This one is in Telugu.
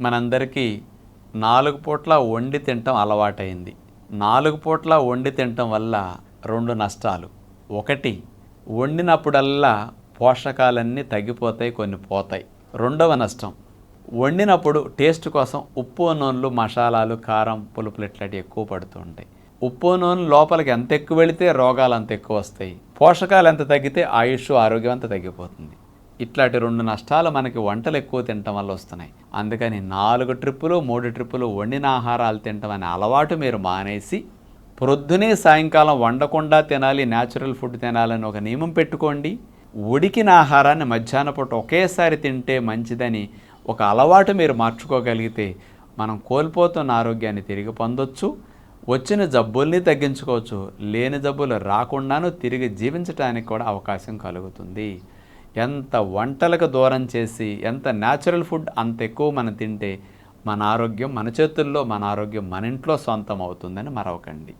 మనందరికీ నాలుగు పూట్ల వండి తినటం అలవాటైంది. నాలుగు పూట్ల వండి తినటం వల్ల రెండు నష్టాలు. ఒకటి వండినప్పుడల్లా పోషకాలన్నీ తగ్గిపోతాయి కొన్ని పోతాయి. రెండవ నష్టం వండినప్పుడు టేస్ట్ కోసం ఉప్పు నూనెలు మసాలాలు కారం పులుపులు ఇట్లాంటివి ఎక్కువ పడుతూ ఉంటాయి. ఉప్పు నూనె లోపలికి ఎంత ఎక్కువ వెళితే రోగాలు అంత ఎక్కువ వస్తాయి. పోషకాలు ఎంత తగ్గితే ఆయుష్ ఆరోగ్యం అంత తగ్గిపోతుంది. ఇట్లాంటి రెండు నష్టాలు మనకి వంటలు ఎక్కువ తినటం వల్ల వస్తున్నాయి. అందుకని నాలుగు ట్రిప్పులు మూడు ట్రిప్పులు వండిన ఆహారాలు తినటం అనే అలవాటు మీరు మానేసి ప్రొద్దునే సాయంకాలం వండకుండా తినాలి న్యాచురల్ ఫుడ్ తినాలని ఒక నియమం పెట్టుకోండి. ఉడికిన ఆహారాన్ని మధ్యాహ్న పూట ఒకేసారి తింటే మంచిదని ఒక అలవాటు మీరు మార్చుకోగలిగితే మనం కోల్పోతున్న ఆరోగ్యాన్ని తిరిగి పొందొచ్చు. వచ్చిన జబ్బుల్ని తగ్గించుకోవచ్చు. లేని జబ్బులు రాకుండాను తిరిగి జీవించడానికి కూడా అవకాశం కలుగుతుంది. ఎంత వంటలకు దూరం చేసి ఎంత న్యాచురల్ ఫుడ్ అంత ఎక్కువ మనం తింటే మన ఆరోగ్యం మన చేతుల్లో మన ఆరోగ్యం మన ఇంట్లో సొంతం అవుతుందని మరవకండి